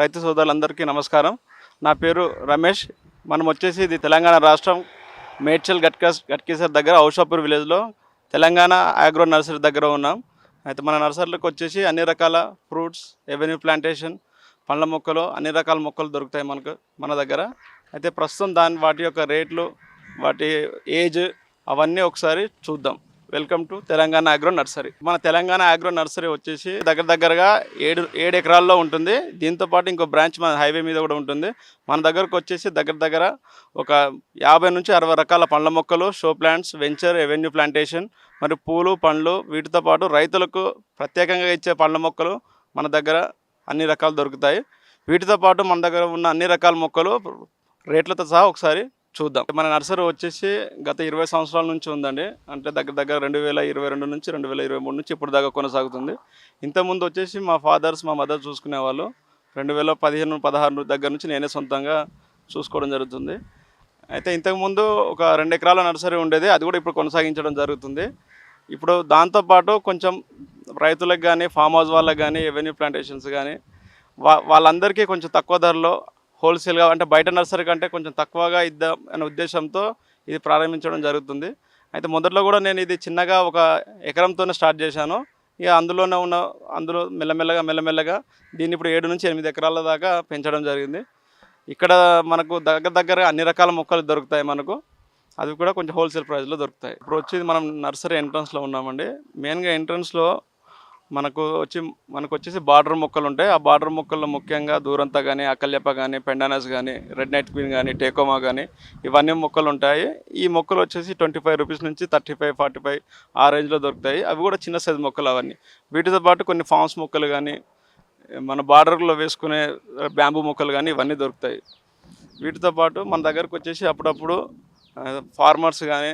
రైతు సోదరులందరికీ నమస్కారం. నా పేరు రమేష్. మనం వచ్చేసి ఇది తెలంగాణ రాష్ట్రం మేడ్చల్ గట్కస్ గట్కేసర్ దగ్గర ఔషాపూర్ విలేజ్లో తెలంగాణ ఆగ్రో నర్సరీ దగ్గర ఉన్నాం. అయితే మన నర్సరీలకు వచ్చేసి అన్ని రకాల ఫ్రూట్స్ ఎవెన్యూ ప్లాంటేషన్ పండ్ల మొక్కలు అన్ని రకాల మొక్కలు దొరుకుతాయి మనకు మన దగ్గర. అయితే ప్రస్తుతం దాని వాటి యొక్క రేట్లు వాటి ఏజ్ అవన్నీ ఒకసారి చూద్దాం. Welcome to Telangana agro nursery. మన తెలంగాణ ఆగ్రో నర్సరీ వచ్చేసి దగ్గర దగ్గరగా ఏడు ఏడు ఎకరాల్లో ఉంటుంది. దీంతో పాటు ఇంకో బ్రాంచ్ మన హైవే మీద కూడా ఉంటుంది. మన దగ్గరకు వచ్చేసి దగ్గర దగ్గర ఒక యాభై నుంచి అరవై రకాల పండ్ల మొక్కలు show plants venture avenue plantation మరి పూలు పండ్లు వీటితో పాటు రైతులకు ప్రత్యేకంగా ఇచ్చే పండ్ల మొక్కలు మన దగ్గర అన్ని రకాలు దొరుకుతాయి. వీటితో పాటు మన దగ్గర ఉన్న అన్ని రకాల మొక్కలు రేట్లతో సహా ఒకసారి చూద్దాం. మన నర్సరీ వచ్చేసి గత ఇరవై సంవత్సరాల నుంచి ఉందండి. అంటే దగ్గర దగ్గర రెండు వేల ఇరవై రెండు నుంచి రెండు వేల ఇరవై మూడు నుంచి ఇప్పుడు దాకా కొనసాగుతుంది. ఇంతకుముందు వచ్చేసి మా ఫాదర్స్ మా మదర్ చూసుకునేవాళ్ళు. రెండు వేల పదిహేను పదహారు దగ్గర నుంచి నేనే సొంతంగా చూసుకోవడం జరుగుతుంది. అయితే ఇంతకుముందు ఒక రెండు ఎకరాల నర్సరీ ఉండేది. అది కూడా ఇప్పుడు కొనసాగించడం జరుగుతుంది. ఇప్పుడు దాంతోపాటు కొంచెం రైతులకు కానీ ఫామ్ హౌస్ వాళ్ళకి కానీ ఎవెన్యూ ప్లాంటేషన్స్ కానీ వా వాళ్ళందరికీ కొంచెం తక్కువ ధరలో హోల్సేల్గా అంటే బయట నర్సరీ కంటే కొంచెం తక్కువగా ఇద్దాం అనే ఉద్దేశంతో ఇది ప్రారంభించడం జరుగుతుంది. అయితే మొదట్లో కూడా నేను ఇది చిన్నగా ఒక ఎకరంతోనే స్టార్ట్ చేశాను. ఇక అందులోనే ఉన్న అందులో మెల్లమెల్లగా మెల్లమెల్లగా దీన్ని ఇప్పుడు ఏడు నుంచి ఎనిమిది ఎకరాల దాకా పెంచడం జరిగింది. ఇక్కడ మనకు దగ్గర దగ్గర అన్ని రకాల మొక్కలు దొరుకుతాయి మనకు. అవి కూడా కొంచెం హోల్సేల్ ప్రైస్లో దొరుకుతాయి. ఇప్పుడు వచ్చి మనం నర్సరీ ఎంట్రన్స్లో ఉన్నామండి. మెయిన్గా ఎంట్రన్స్లో మనకు వచ్చి మనకు వచ్చేసి బార్డర్ మొక్కలు ఉంటాయి. ఆ బార్డర్ మొక్కల్లో ముఖ్యంగా దూరంతా కానీ అకల్యప కానీ పెండానస్ కానీ రెడ్ నైట్ క్వీన్ కానీ టేకోమా కానీ ఇవన్నీ మొక్కలు ఉంటాయి. ఈ మొక్కలు వచ్చేసి ట్వంటీ ఫైవ్ రూపీస్ నుంచి థర్టీ ఫైవ్ ఫార్టీ ఫైవ్ ఆ రేంజ్లో దొరుకుతాయి. అవి కూడా చిన్న సైజు మొక్కలు అవన్నీ. వీటితో పాటు కొన్ని ఫామ్స్ మొక్కలు కానీ మన బార్డర్లో వేసుకునే బ్యాంబూ మొక్కలు కానీ ఇవన్నీ దొరుకుతాయి. వీటితో పాటు మన దగ్గరకు వచ్చేసి అప్పుడప్పుడు ఫార్మర్స్ కానీ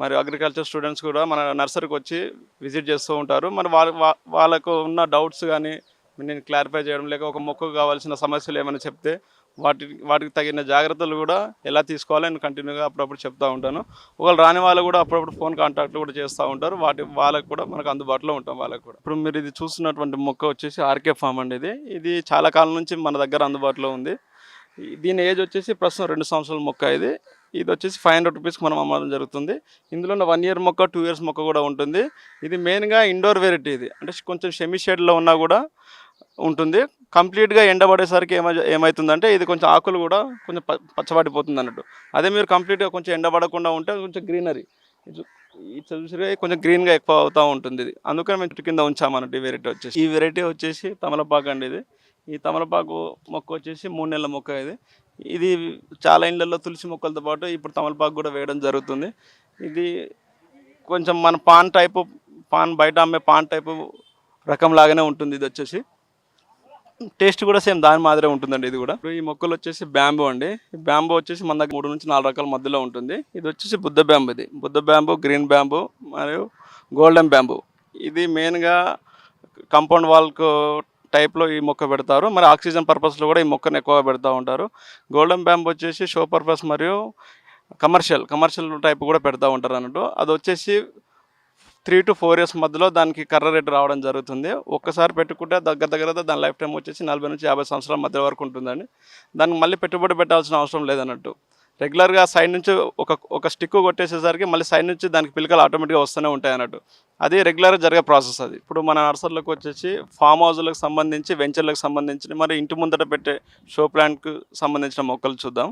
మరి అగ్రికల్చర్ స్టూడెంట్స్ కూడా మన నర్సరీకి వచ్చి విజిట్ చేస్తూ ఉంటారు. మరి వాళ్ళ వాళ్ళకు ఉన్న డౌట్స్ కానీ నేను క్లారిఫై చేయడం లేక ఒక మొక్కకు కావాల్సిన సమస్యలు ఏమైనా చెప్తే వాటి వాటికి తగిన జాగ్రత్తలు కూడా ఎలా తీసుకోవాలో నేను కంటిన్యూగా అప్పుడప్పుడు చెప్తూ ఉంటాను. ఒకవేళ రాని వాళ్ళు కూడా అప్పుడప్పుడు ఫోన్ కాంటాక్ట్లు కూడా చేస్తూ ఉంటారు. వాటి వాళ్ళకు కూడా మనకు అందుబాటులో ఉంటాం వాళ్ళకు కూడా. ఇప్పుడు మీరు ఇది చూస్తున్నటువంటి మొక్క వచ్చేసి ఆర్కే ఫామ్ అండి ఇది. ఇది చాలా కాలం నుంచి మన దగ్గర అందుబాటులో ఉంది. దీని ఏజ్ వచ్చేసి ప్రస్తుతం రెండు సంవత్సరాల మొక్క ఇది. ఇది వచ్చేసి ఫైవ్ హండ్రెడ్ రూపీస్కి మనం అమ్మడం జరుగుతుంది. ఇందులో వన్ ఇయర్ మొక్క టూ ఇయర్స్ మొక్క కూడా ఉంటుంది. ఇది మెయిన్గా ఇండోర్ వెరైటీ ఇది. అంటే కొంచెం షెమీ షేడ్లో ఉన్నా కూడా ఉంటుంది. కంప్లీట్గా ఎండబడేసరికి ఏమై ఏమవుతుందంటే ఇది కొంచెం ఆకులు కూడా కొంచెం పచ్చబడిపోతుంది అన్నట్టు అదే మీరు కంప్లీట్గా కొంచెం ఎండబడకుండా ఉంటే కొంచెం గ్రీనరీ. చూసిగా కొంచెం గ్రీన్గా ఎక్కువ అవుతూ ఉంటుంది ఇది. అందుకని మేము కింద ఉంచామన్నట్టు ఈ వెరైటీ వచ్చేసి. ఈ వెరైటీ వచ్చేసి తమలపాకు అండి ఇది. ఈ తమలపాకు మొక్క వచ్చేసి మూడు నెలల మొక్క ఇది. ఇది చాలా ఇండ్లలో తులసి మొక్కలతో పాటు ఇప్పుడు తమలపాకు కూడా వేయడం జరుగుతుంది. ఇది కొంచెం మన పాన్ టైపు పాన్ బయట అమ్మే పాన్ టైపు రకం లాగానే ఉంటుంది ఇది వచ్చేసి. టేస్ట్ కూడా సేమ్ దాని మాదిరే ఉంటుందండి ఇది కూడా. ఈ మొక్కలు వచ్చేసి బ్యాంబో అండి. ఈ వచ్చేసి మన దగ్గర మూడు నుంచి నాలుగు రకాల మధ్యలో ఉంటుంది. ఇది వచ్చేసి బుద్ధ బ్యాంబు ఇది. బుద్ధ బ్యాంబు గ్రీన్ బ్యాంబు మరియు గోల్డెన్ బ్యాంబు. ఇది మెయిన్గా కంపౌండ్ వాల్కు టైప్లో ఈ మొక్క పెడతారు. మరి ఆక్సిజన్ పర్పస్లో కూడా ఈ మొక్కను ఎక్కువగా పెడతా ఉంటారు. గోల్డెన్ బ్యాంబ్ వచ్చేసి షో పర్పస్ మరియు కమర్షియల్ కమర్షియల్ టైప్ కూడా పెడతా ఉంటారు అన్నట్టు. అది వచ్చేసి త్రీ టు ఫోర్ ఇయర్స్ మధ్యలో దానికి కర్ర రేటు రావడం జరుగుతుంది. ఒక్కసారి పెట్టుకుంటే దగ్గర దగ్గర దాని లైఫ్ టైం వచ్చేసి నలభై నుంచి యాభై సంవత్సరాల మధ్య వరకు ఉంటుందండి. దానికి మళ్ళీ పెట్టుబడి పెట్టాల్సిన అవసరం లేదన్నట్టు. రెగ్యులర్గా సైడ్ నుంచి ఒక ఒక స్టిక్ కొట్టేసేసరికి మళ్ళీ సైడ్ నుంచి దానికి పిలకలు ఆటోమేటిక్గా వస్తూనే ఉంటాయి అన్నట్టు. అది రెగ్యులర్గా జరిగే ప్రాసెస్ అది. ఇప్పుడు మన నర్సర్లకు వచ్చేసి ఫామ్ హౌస్లకు సంబంధించి వెంచర్లకు సంబంధించి మరి ఇంటి ముందట పెట్టే షో ప్లాంట్కు సంబంధించిన మొక్కలు చూద్దాం.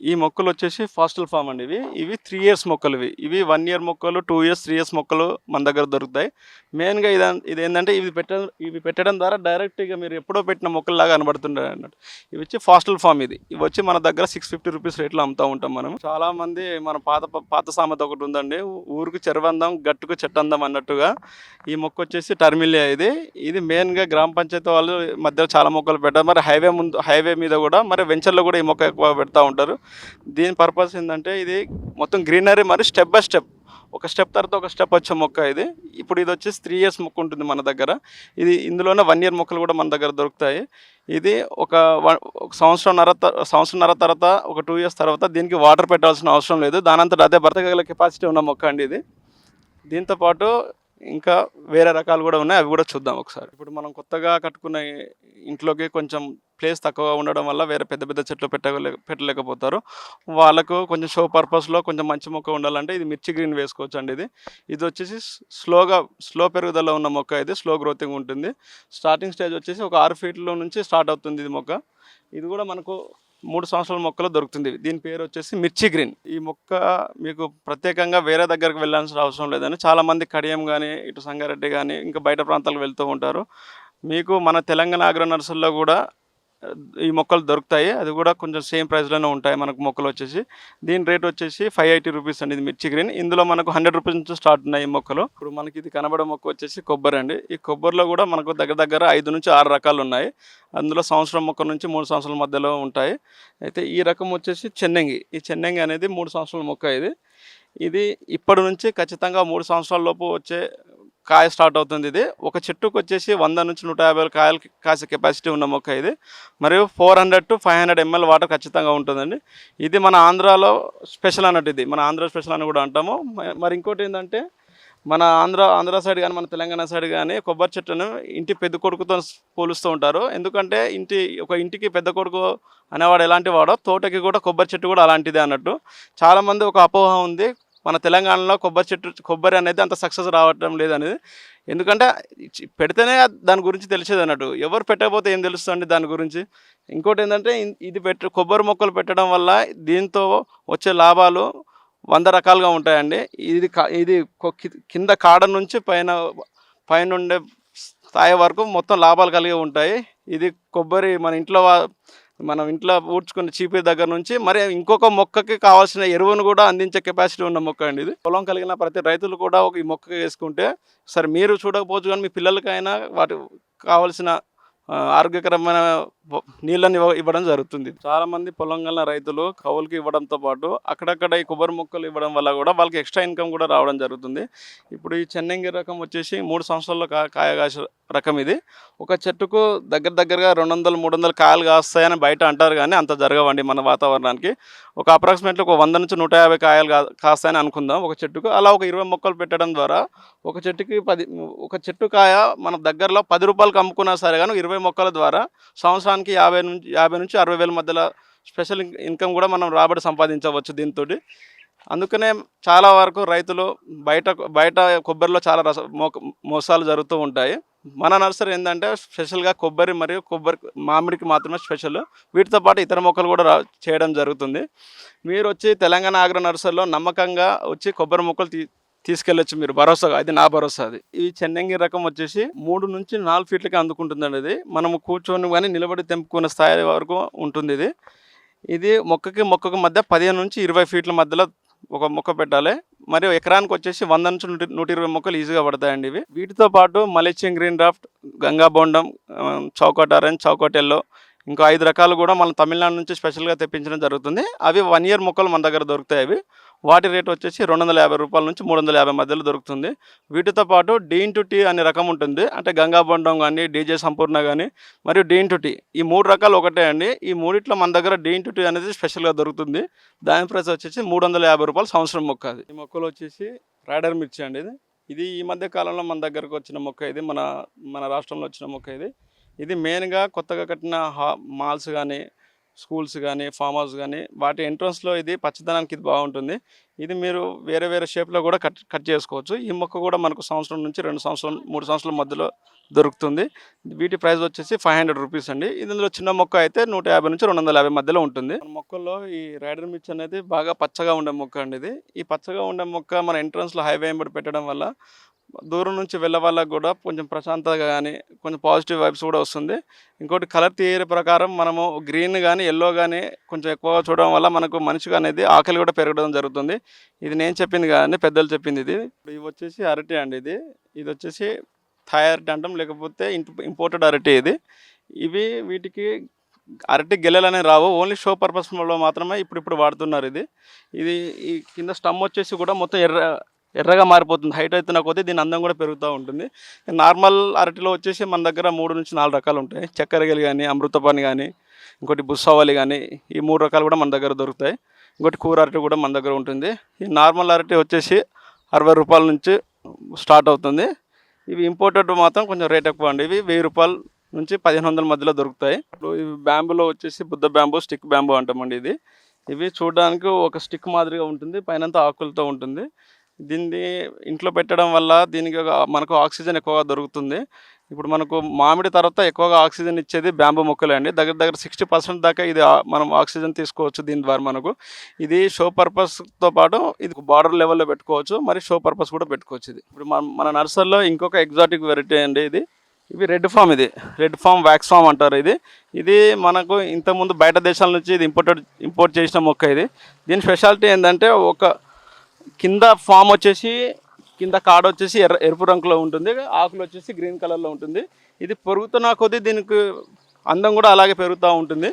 ఈ మొక్కలు వచ్చేసి ఫాస్టల్ ఫామ్ అండి ఇవి. ఇవి త్రీ ఇయర్స్ మొక్కలు ఇవి. ఇవి వన్ ఇయర్ మొక్కలు టూ ఇయర్స్ త్రీ ఇయర్స్ మొక్కలు మన దగ్గర దొరుకుతాయి. మెయిన్గా ఇది ఇది ఏంటంటే ఇవి పెట్టడం ఇవి పెట్టడం ద్వారా డైరెక్ట్గా మీరు ఎప్పుడో పెట్టిన మొక్కల్లాగా కనబడుతుంటాయి అన్నట్టు. ఇవి వచ్చి ఫాస్టల్ ఫామ్ ఇది. ఇవి వచ్చి మన దగ్గర సిక్స్ ఫిఫ్టీ రూపీస్ రేట్లో అమ్ముతూ ఉంటాం మనం. చాలామంది మన పాత పాత సామెత ఒకటి ఉందండి. ఊరికి చెరవందం గట్టుకు చెట్టందం అన్నట్టుగా ఈ మొక్క వచ్చేసి టర్మిలియా ఇది. ఇది మెయిన్గా గ్రామ పంచాయతీ వాళ్ళు మధ్యలో చాలా మొక్కలు పెట్టారు. మరి హైవే ముందు హైవే మీద కూడా మరి వెంచర్లో కూడా ఈ మొక్క ఎక్కువ పెడతా ఉంటారు. దీని పర్పస్ ఏంటంటే ఇది మొత్తం గ్రీనరీ మరి స్టెప్ బై స్టెప్. ఒక స్టెప్ తర్వాత ఒక స్టెప్ వచ్చే మొక్క ఇది. ఇప్పుడు ఇది వచ్చేసి త్రీ ఇయర్స్ మొక్క ఉంటుంది మన దగ్గర. ఇది ఇందులోనే వన్ ఇయర్ మొక్కలు కూడా మన దగ్గర దొరుకుతాయి. ఇది ఒక సంవత్సరంన్నర సంవత్సరంన్నర తర్వాత ఒక టూ ఇయర్స్ తర్వాత దీనికి వాటర్ పెట్టాల్సిన అవసరం లేదు. దానంతట అదే బ్రతకగల కెపాసిటీ ఉన్న మొక్క అండి ఇది. దీంతో పాటు ఇంకా వేరే రకాలు కూడా ఉన్నాయి. అవి కూడా చూద్దాం ఒకసారి. ఇప్పుడు మనం కొత్తగా కట్టుకున్న ఇంట్లోకి కొంచెం ప్లేస్ తక్కువగా ఉండడం వల్ల వేరే పెద్ద పెద్ద చెట్లు పెట్టలే పెట్టలేకపోతారు. వాళ్ళకు కొంచెం షో పర్పస్లో కొంచెం మంచి మొక్క ఉండాలంటే ఇది మిర్చి గ్రీన్ వేసుకోవచ్చు అండి ఇది. ఇది వచ్చేసి స్లోగా స్లో పెరుగుదల ఉన్న మొక్క ఇది స్లో గ్రోతింగ్ ఉంటుంది. స్టార్టింగ్ స్టేజ్ వచ్చేసి ఒక ఆరు ఫీట్లో నుంచి స్టార్ట్ అవుతుంది ఇది మొక్క. ఇది కూడా మనకు మూడు సంవత్సరాల మొక్కలో దొరుకుతుంది. దీని పేరు వచ్చేసి మిర్చి గ్రీన్ ఈ మొక్క మీకు ప్రత్యేకంగా వేరే దగ్గరకు వెళ్ళాల్సిన అవసరం లేదని చాలామంది కడియం కానీ ఇటు సంగారెడ్డి కానీ ఇంకా బయట ప్రాంతాలకు వెళ్తూ ఉంటారు. మీకు మన తెలంగాణ అగ్ర నర్సుల్లో కూడా ఈ మొక్కలు దొరుకుతాయి. అది కూడా కొంచెం సేమ్ ప్రైస్లోనే ఉంటాయి మనకు మొక్కలు వచ్చేసి. దీని రేట్ వచ్చేసి ఫైవ్ ఎయిటీ రూపీస్ అండి ఇది మిర్చి గ్రీన్ ఇందులో మనకు హండ్రెడ్ రూపీస్ నుంచి స్టార్ట్ ఉన్నాయి ఈ మొక్కలు. ఇప్పుడు మనకి ఇది కనబడే మొక్క వచ్చేసి కొబ్బరి అండి. ఈ కొబ్బరిలో కూడా మనకు దగ్గర దగ్గర ఐదు నుంచి ఆరు రకాలు ఉన్నాయి. అందులో సంవత్సరం మొక్క నుంచి మూడు సంవత్సరాల మధ్యలో ఉంటాయి. అయితే ఈ రకం వచ్చేసి చెన్నెంగి. ఈ చెన్నెంగి అనేది మూడు సంవత్సరాల మొక్క ఇది. ఇది ఇప్పటి నుంచి ఖచ్చితంగా మూడు సంవత్సరాల లోపు వచ్చే కాయ స్టార్ట్ అవుతుంది ఇది. ఒక చెట్టుకు వచ్చేసి వంద నుంచి నూట యాభై కాయలు కాసే కెపాసిటీ ఉన్న మొక్క ఇది. మరియు four hundred to five hundred ML water ఖచ్చితంగా ఉంటుందండి. ఇది మన ఆంధ్రాలో స్పెషల్ అన్నట్టు ఇది. మన ఆంధ్ర స్పెషల్ అని కూడా అంటాము. మరి ఇంకోటి ఏంటంటే మన ఆంధ్ర ఆంధ్ర సైడ్ కానీ మన తెలంగాణ సైడ్ కానీ కొబ్బరి చెట్టును ఇంటి పెద్ద కొడుకుతో పోలుస్తూ ఉంటారు. ఎందుకంటే ఇంటి ఒక ఇంటికి పెద్ద కొడుకు అనేవాడు ఎలాంటి వాడో తోటకి కూడా కొబ్బరి చెట్టు కూడా అలాంటిదే అన్నట్టు. చాలామంది ఒక అపోహ ఉంది. మన తెలంగాణలో కొబ్బరి చెట్టు కొబ్బరి అనేది అంత సక్సెస్ రావటం లేదనేది. ఎందుకంటే పెడితేనే దాని గురించి తెలిసేది అన్నట్టు. ఎవరు పెట్టకపోతే ఏం తెలుస్తుంది దాని గురించి? ఇంకోటి ఏంటంటే ఇది పెట్ట కొబ్బరి మొక్కలు పెట్టడం వల్ల దీంతో వచ్చే లాభాలు వంద రకాలుగా ఉంటాయండి. ఇది ఇది కింద కాడ నుంచి పైన పైన ఉండే స్థాయి వరకు మొత్తం లాభాలు కలిగి ఉంటాయి. ఇది కొబ్బరి మన ఇంట్లో మనం ఇంట్లో ఊడ్చుకున్న చీపీ దగ్గర నుంచి మరి ఇంకొక మొక్కకి కావాల్సిన ఎరువును కూడా అందించే కెపాసిటీ ఉన్న మొక్క అండి ఇది. పొలం కలిగిన ప్రతి రైతులు కూడా ఒక ఈ మొక్క వేసుకుంటే సరే మీరు చూడకపోవచ్చు కానీ మీ పిల్లలకైనా వాటి కావాల్సిన ఆరోగ్యకరమైన నీళ్ళని ఇవ్వ- ఇవ్వడం జరుగుతుంది. చాలామంది పొలం గల రైతులు కౌలుకి ఇవ్వడంతో పాటు అక్కడక్కడ ఈ కొబ్బరి మొక్కలు ఇవ్వడం వల్ల కూడా వాళ్ళకి ఎక్స్ట్రా ఇన్కమ్ కూడా రావడం జరుగుతుంది. ఇప్పుడు ఈ చెన్నంగి రకం వచ్చేసి మూడు సంవత్సరాల్లో కా కాయ రకం ఇది. ఒక చెట్టుకు దగ్గర దగ్గరగా రెండు వందలు మూడు వందలు కాయలు కాస్తాయని బయట అంటారు కానీ అంత జరగవండి మన వాతావరణానికి. ఒక అప్రాక్సిమేట్లీ ఒక వంద నుంచి నూట యాభై కాయలు కా కాస్తాయని అనుకుందాం. ఒక చెట్టుకు అలా ఒక ఇరవై మొక్కలు పెట్టడం ద్వారా ఒక చెట్టుకి పది ఒక చెట్టు కాయ మన దగ్గరలో పది రూపాయలకు అమ్ముకున్నా సరే కానీ ఇరవై మొక్కల ద్వారా సంవత్సరానికి యాభై నుంచి యాభై నుంచి అరవై వేల మధ్యలో స్పెషల్ ఇన్కమ్ కూడా మనం రాబడి సంపాదించవచ్చు దీంతో అందుకనే చాలా వరకు రైతులు బయట బయట కొబ్బరిలో చాలా రస మోక మోసాలు జరుగుతూ ఉంటాయి. మన నర్సరీ ఏంటంటే స్పెషల్గా కొబ్బరి మరియు కొబ్బరి మామిడికి మాత్రమే స్పెషల్. వీటితో పాటు ఇతర మొక్కలు కూడా చేయడం జరుగుతుంది. మీరు వచ్చి తెలంగాణ ఆగ్ర నర్సరీలో నమ్మకంగా వచ్చి కొబ్బరి మొక్కలు తీ తీసుకెళ్ళొచ్చు మీరు. భరోసాగా అది నా భరోసా అది. ఈ చెన్నంగి రకం వచ్చేసి మూడు నుంచి నాలుగు ఫీట్లకి అందుకుంటుందండి ఇది. మనము కూర్చొని కానీ నిలబడి తెంపుకునే స్థాయి వరకు ఉంటుంది ఇది. ఇది మొక్కకి మొక్కకి మధ్య పదిహేను నుంచి ఇరవై ఫీట్ల మధ్యలో ఒక మొక్క పెట్టాలి. మరియు ఎకరానికి వచ్చేసి వంద నుంచి నూట నూట ఇరవై మొక్కలు ఈజీగా పడతాయండి ఇవి. వీటితో పాటు Malaysian green dwarf Ganga Bondam Chowghat orange Chowghat yellow ఇంకా ఐదు రకాలు కూడా మనం తమిళనాడు నుంచి స్పెషల్గా తెప్పించడం జరుగుతుంది. అవి వన్ ఇయర్ మొక్కలు మన దగ్గర దొరుకుతాయి అవి. వాటి రేట్ వచ్చేసి రెండు వందల యాభై రూపాయల నుంచి మూడు వందల యాభై మధ్యలో దొరుకుతుంది. వీటితో పాటు డీన్ టు టీ అనే రకం ఉంటుంది. అంటే గంగాబండం కానీ డీజే సంపూర్ణ కానీ మరియు డీన్ టు టీ. ఈ మూడు రకాలు ఒకటే అండి. ఈ మూడిట్లో మన దగ్గర డీన్ టు టీ అనేది స్పెషల్గా దొరుకుతుంది. దాని ప్రైస్ వచ్చేసి మూడు వందల యాభై రూపాయలు సంవత్సరం మొక్క అది. ఈ మొక్కలు వచ్చేసి రాడర్ మిర్చి అండి ఇది. ఇది ఈ మధ్య కాలంలో మన దగ్గరకు వచ్చిన మొక్క ఇది. మన మన రాష్ట్రంలో వచ్చిన మొక్క ఇది. ఇది మెయిన్గా కొత్తగా కట్టిన హా మాల్స్ కానీ స్కూల్స్ కానీ ఫామ్ హౌస్ కానీ వాటి ఎంట్రన్స్లో ఇది పచ్చదనానికి ఇది బాగుంటుంది. ఇది మీరు వేరే వేరే షేప్లో కూడా కట్ కట్ చేసుకోవచ్చు. ఈ మొక్క కూడా మనకు సంవత్సరం నుంచి రెండు సంవత్సరం మూడు సంవత్సరాల మధ్యలో దొరుకుతుంది. వీటి ప్రైస్ వచ్చేసి ఫైవ్ హండ్రెడ్ రూపీస్ అండి. ఇందులో చిన్న మొక్క అయితే నూట యాభై నుంచి రెండు వందల యాభై మధ్యలో ఉంటుంది. మొక్కల్లో ఈ రైడర్ మిర్చి అనేది బాగా పచ్చగా ఉండే మొక్క అండి ఇది. ఈ పచ్చగా ఉండే మొక్క మన ఎంట్రన్స్లో హైవే ఎంబడి పెట్టడం వల్ల దూరం నుంచి వెళ్ళే వాళ్ళకి కూడా కొంచెం ప్రశాంతత కానీ కొంచెం పాజిటివ్ వైబ్స్ కూడా వస్తుంది. ఇంకోటి కలర్ థియరీ ప్రకారం మనము గ్రీన్ కానీ ఎల్లో కానీ కొంచెం ఎక్కువగా చూడడం వల్ల మనకు మనిషికి అనేది ఆకలి కూడా పెరగడం జరుగుతుంది. ఇది నేను చెప్పింది కానీ పెద్దలు చెప్పింది ఇది. ఇవి వచ్చేసి అరటి అండి ఇది. ఇది వచ్చేసి థాయ్ అరటి అంటాం లేకపోతే ఇంపోర్టెడ్ అరటి ఇది. ఇవి వీటికి అరటి గెలలు అనేవి రావు. ఓన్లీ షో పర్పస్లో మాత్రమే ఇప్పుడు ఇప్పుడు వాడుతున్నారు ఇది. ఇది ఈ కింద స్టమ్ వచ్చేసి కూడా మొత్తం ఎర్ర ఎర్రగా మారిపోతుంది. హైట్ అవుతున్న కొద్దీ దీని అందం కూడా పెరుగుతూ ఉంటుంది. నార్మల్ అరటిలో వచ్చేసి మన దగ్గర మూడు నుంచి నాలుగు రకాలు ఉంటాయి. చక్కెరగలి కానీ అమృతపాని కానీ ఇంకోటి బుస్సవాలి కానీ ఈ మూడు రకాలు కూడా మన దగ్గర దొరుకుతాయి. ఇంకోటి కూర అరటి కూడా మన దగ్గర ఉంటుంది. ఈ నార్మల్ అరటి వచ్చేసి అరవై రూపాయల నుంచి స్టార్ట్ అవుతుంది. ఇవి ఇంపోర్టెడ్ మాత్రం కొంచెం రేట్ ఎక్కువ అండి. ఇవి వెయ్యి రూపాయల నుంచి పదిహేను వందల మధ్యలో దొరుకుతాయి. ఇప్పుడు ఇవి బ్యాంబులో వచ్చేసి బుద్ధ బ్యాంబూ స్టిక్ బ్యాంబూ అంటామండి ఇది. ఇవి చూడడానికి ఒక స్టిక్ మాదిరిగా ఉంటుంది. పైనంతా ఆకులతో ఉంటుంది. దీన్ని ఇంట్లో పెట్టడం వల్ల దీనికి ఒక- మనకు ఆక్సిజన్ ఎక్కువగా దొరుకుతుంది. ఇప్పుడు మనకు మామిడి తర్వాత ఎక్కువగా ఆక్సిజన్ ఇచ్చేది బ్యాంబూ మొక్కలే అండి. దగ్గర దగ్గర సిక్స్టీ పర్సెంట్ దాకా ఇది మనం ఆక్సిజన్ తీసుకోవచ్చు దీని ద్వారా మనకు. ఇది షో పర్పస్తో పాటు ఇది బార్డర్ లెవెల్లో పెట్టుకోవచ్చు. మరి షో పర్పస్ కూడా పెట్టుకోవచ్చు ఇది. ఇప్పుడు మన మన నర్సరీలో ఇంకొక ఎగ్జాటిక్ వెరైటీ అండి ఇది. ఇవి రెడ్ ఫామ్ ఇది. రెడ్ ఫామ్ వ్యాక్స్ ఫామ్ అంటారు ఇది. ఇది మనకు ఇంతకుముందు బయట దేశాల నుంచి ఇది ఇంపోర్టెడ్ ఇంపోర్ట్ చేసిన మొక్క ఇది. దీని స్పెషాలిటీ ఏంటంటే ఒక కింద ఫామ్ వచ్చేసి కింద కాడ వచ్చేసి ఎర్ర ఎరుపు రంగులో ఉంటుంది. ఆకులు వచ్చేసి గ్రీన్ కలర్లో ఉంటుంది. ఇది పెరుగుతున్న కొద్దీ దీనికి అందం కూడా అలాగే పెరుగుతూ ఉంటుంది.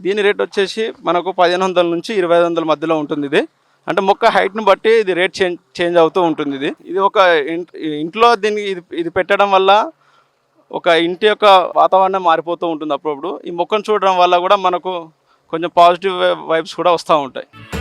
దీని రేట్ వచ్చేసి మనకు పదిహేను వందల నుంచి ఇరవై ఐదు వందల మధ్యలో ఉంటుంది ఇది. అంటే మొక్క హైట్ని బట్టి ఇది రేట్ చేంజ్ చేంజ్ అవుతూ ఉంటుంది ఇది. ఇది ఒక ఇంట్- ఇంట్లో దీనికి ఇది ఇది పెట్టడం వల్ల ఒక ఇంటి యొక్క వాతావరణం మారిపోతూ ఉంటుంది అప్పుడప్పుడు. ఈ మొక్కను చూడడం వల్ల కూడా మనకు కొంచెం పాజిటివ్ వైబ్స్ కూడా వస్తూ ఉంటాయి.